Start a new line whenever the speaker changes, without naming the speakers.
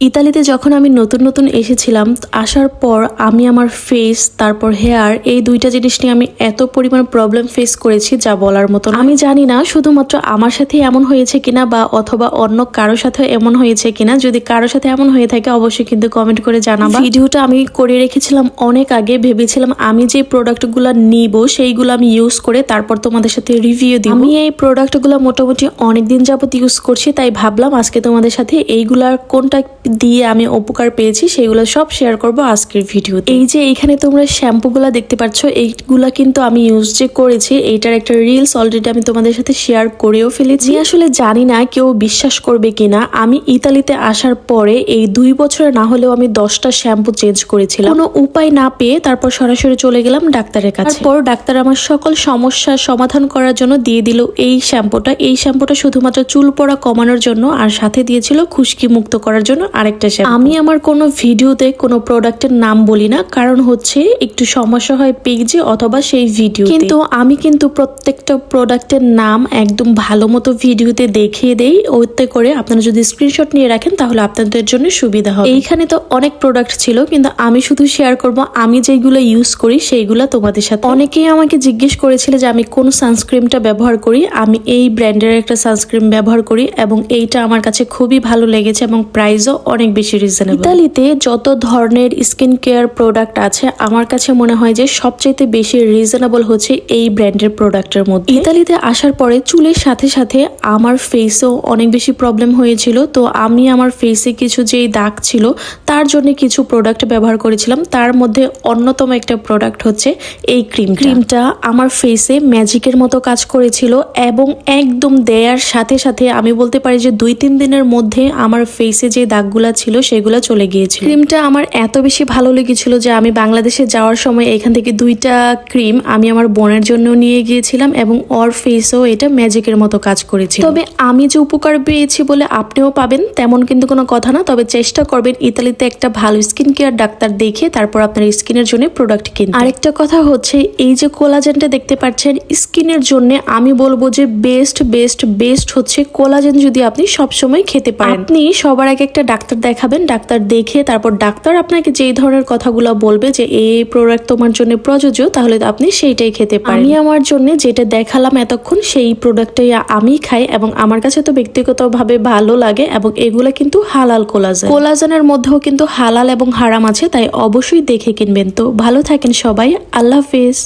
ইতালিতে যখন আমি নতুন নতুন এসেছিলাম, আসার পর আমি আমার ফেস তারপর হেয়ার এই দুইটা জিনিস নিয়ে আমি এত পরিমাণ প্রবলেম ফেস করেছি যা বলার মতো আমি জানি না শুধুমাত্র আমার সাথে এমন হয়েছে কিনা বা অথবা অন্য কারও সাথে এমন হয়েছে কিনা। যদি কারও সাথে এমন হয়ে থাকে, অবশ্যই কিন্তু কমেন্ট করে জানাবা। ভিডিওটা আমি করে রেখেছিলাম অনেক আগে। ভেবেছিলাম আমি যে প্রোডাক্টগুলো নিব, সেইগুলো আমি ইউজ করে তারপর তোমাদের সাথে রিভিউ দিই আমি এই প্রোডাক্টগুলো মোটামুটি অনেকদিন যাবত ইউজ করছি, তাই ভাবলাম আজকে তোমাদের সাথে এইগুলার কোনটা দিয়ে আমি উপকার পেয়েছি, সেগুলো সব শেয়ার করব আজকের ভিডিও এই যে এইখানে তোমরা শ্যাম্পুগুলা দেখতে পাচ্ছ, এইগুলা কিন্তু আমি ইউজ যে করেছি, এইটার একটা রিলস অলরেডি আমি তোমাদের সাথে শেয়ার করেও ফেলেছি। আসলে জানি না কেউ বিশ্বাস করবে কিনা। আমি ইতালিতে আসার পরে এই দুই বছরে না হলেও আমি দশটা শ্যাম্পু চেঞ্জ করেছিলাম। কোনো উপায় না পেয়ে তারপর সরাসরি চলে গেলাম ডাক্তারের কাছে। তারপর ডাক্তার আমার সকল সমস্যার সমাধান করার জন্য দিয়ে দিল এই শ্যাম্পুটা। এই শ্যাম্পুটা শুধুমাত্র চুল পড়া কমানোর জন্য আর সাথে দিয়েছিল খুশকি মুক্ত করার জন্য। আরেকটা শ্যাম্পু আমি আমার কোনো ভিডিওতে কোনো প্রোডাক্টের নাম বলি না, কারণ হচ্ছে একটু সমস্যা হয় পেজে অথবা সেই ভিডিও কিন্তু আমি কিন্তু প্রত্যেকটা প্রোডাক্টের নাম একদম ভালো মতো ভিডিওতে দেখিয়ে দেই, ওতে করে আপনারা যদি স্ক্রিনশট নিয়ে রাখেন, তাহলে আপনাদের জন্য সুবিধা হবে। এইখানে তো অনেক প্রোডাক্ট ছিল, কিন্তু আমি শুধু শেয়ার করব, আমি যেগুলো ইউজ করি, সেইগুলো তোমাদের সাথে। অনেকেই আমাকে জিজ্ঞেস করেছিল যে আমি কোন সানস্ক্রিনটা ব্যবহার করি, আমি এই ব্র্যান্ডের একটা সানস্ক্রিন ব্যবহার করি, এবং এইটা আমার কাছে খুবই ভালো লেগেছে, এবং প্রাইসও অনেক বেশি রিজনেবল ইতালিতে যত ধরনের স্কিন কেয়ার প্রোডাক্ট আছে আমার কাছে মনে হয় যে সবচাইতে বেশি রিজনেবল হচ্ছে এই ব্র্যান্ডের প্রোডাক্টের মধ্যে। ইতালিতে আসার পরে চুলের সাথে সাথে আমার ফেসেও অনেক বেশি প্রবলেম হয়েছিল। তো আমি আমার ফেসে কিছু যেই দাগ ছিল তার জন্য কিছু প্রোডাক্ট ব্যবহার করেছিলাম। তার মধ্যে অন্যতম একটা প্রোডাক্ট হচ্ছে এই ক্রিম ক্রিমটা আমার ফেসে ম্যাজিকের মতো কাজ করেছিল এবং একদম দেয়ার সাথে সাথে আমি বলতে পারি যে দুই তিন দিনের মধ্যে আমার ফেসে যে দাগগুলা ছিল সেগুলো চলে গিয়েছিল। ক্রিমটা আমার এত বেশি ভালো লেগেছিল যে আমি বাংলাদেশে যাওয়ার সময় এখান থেকে দুইটা ক্রিম আমি আমার বোনের জন্য নিয়ে গিয়েছিলাম এবং ওর ফেসও এটা ম্যাজিকের মতো কাজ করেছিল। তবে আমি যে উপকার পেয়েছি বলে আপনিও পাবেন, তেমন কিন্তু কোনো কথা না। তবে চেষ্টা করবেন ইতালিতে একটা ভালো স্কিন কেয়ার ডাক্তার দেখে তারপর আপনার স্কিনের জন্য প্রোডাক্ট কিনতে। আরেকটা কথা হচ্ছে, এই যে কোলাজেনটা দেখতে পাচ্ছেন, স্কিনের জন্য আমি বলব যে বেস্ট বেস্ট বেস্ট হচ্ছে কোলাজেন যদি আপনি সবসময় খেতে পারেন। আপনি সবার আগে একটা ডাক্তার দেখাবেন ডাক্তার দেখে তারপর ডাক্তার আপনাকে যেই ধরনের কথাগুলো বলবে যে এই প্রোডাক্ট তোমার জন্য প্রযোজ্য তাহলে আপনি সেইটাই খেতে পারেন। আমি আমার জন্য যেটা দেখালাম এতক্ষণ সেই প্রোডাক্টটাই আমি খাই এবং আমার কাছে তো ব্যক্তিগতভাবে ভালো লাগে এবং এগুলো কিন্তু হালাল কোলাজেন। কোলাজেনের মধ্যেও কিন্তু হালাল এবং হারাম আছে তাই অবশ্যই দেখে কিনবেন। তো ভালো থাকেন সবাই আল্লাহ হাফেজ।